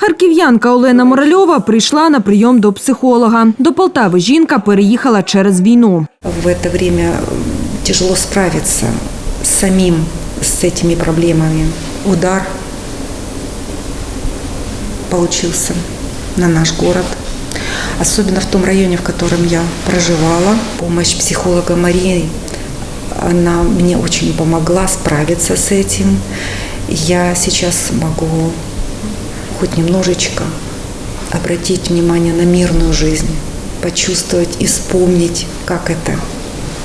Харків'янка Олена Моральова прийшла на прийом до психолога. До Полтави жінка переїхала через війну. В это время м, тяжело справиться с самим с этими проблемами. Удар получился на наш город, особенно в том районе, в котором я проживала. Помощь психолога Марии, она мне очень помогла справиться с этим. Я сейчас могу хоть немножечко обратить внимание на мирную жизнь, почувствовать и вспомнить, как это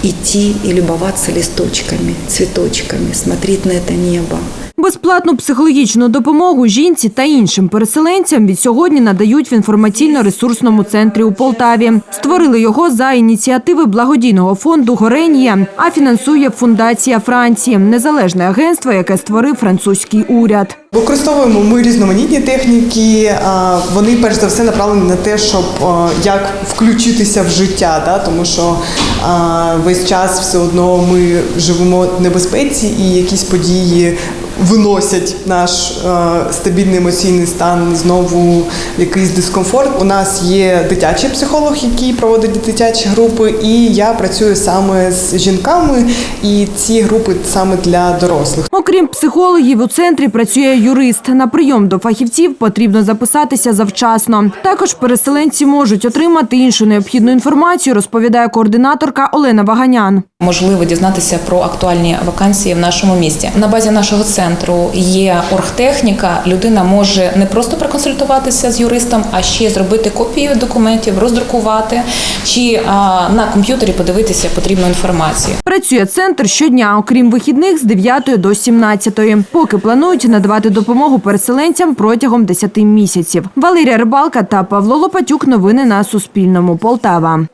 идти и любоваться листочками, цветочками, смотреть на это небо. Безплатну психологічну допомогу жінці та іншим переселенцям від сьогодні надають в інформаційно-ресурсному центрі у Полтаві. Створили його за ініціативи благодійного фонду Горенія, а фінансує фундація Франції, незалежне агентство, яке створив французький уряд. Використовуємо ми різноманітні техніки. Вони перш за все направлені на те, щоб як включитися в життя, да? тому що весь час все одно ми живемо в небезпеці і якісь події виносять наш а, стабільний емоційний стан знову в якийсь дискомфорт. У нас є дитячий психолог, який проводить дитячі групи, і я працюю саме з жінками, і ці групи саме для дорослих. Окрім психологів, у центрі працює юрист. На прийом до фахівців потрібно записатися завчасно. Також переселенці можуть отримати іншу необхідну інформацію, розповідає координаторка Олена Ваганян. можливо дізнатися про актуальні вакансії в нашому місті. На базі нашого центру є оргтехніка. Людина може не просто проконсультуватися з юристом, а ще зробити копії документів, роздрукувати чи на комп'ютері подивитися потрібну інформацію. Працює центр щодня, окрім вихідних з 9 до 17. Поки планують надавати допомогу переселенцям протягом 10 місяців. Валерія Рибалка та Павло Лопатюк. Новини на Суспільному. Полтава.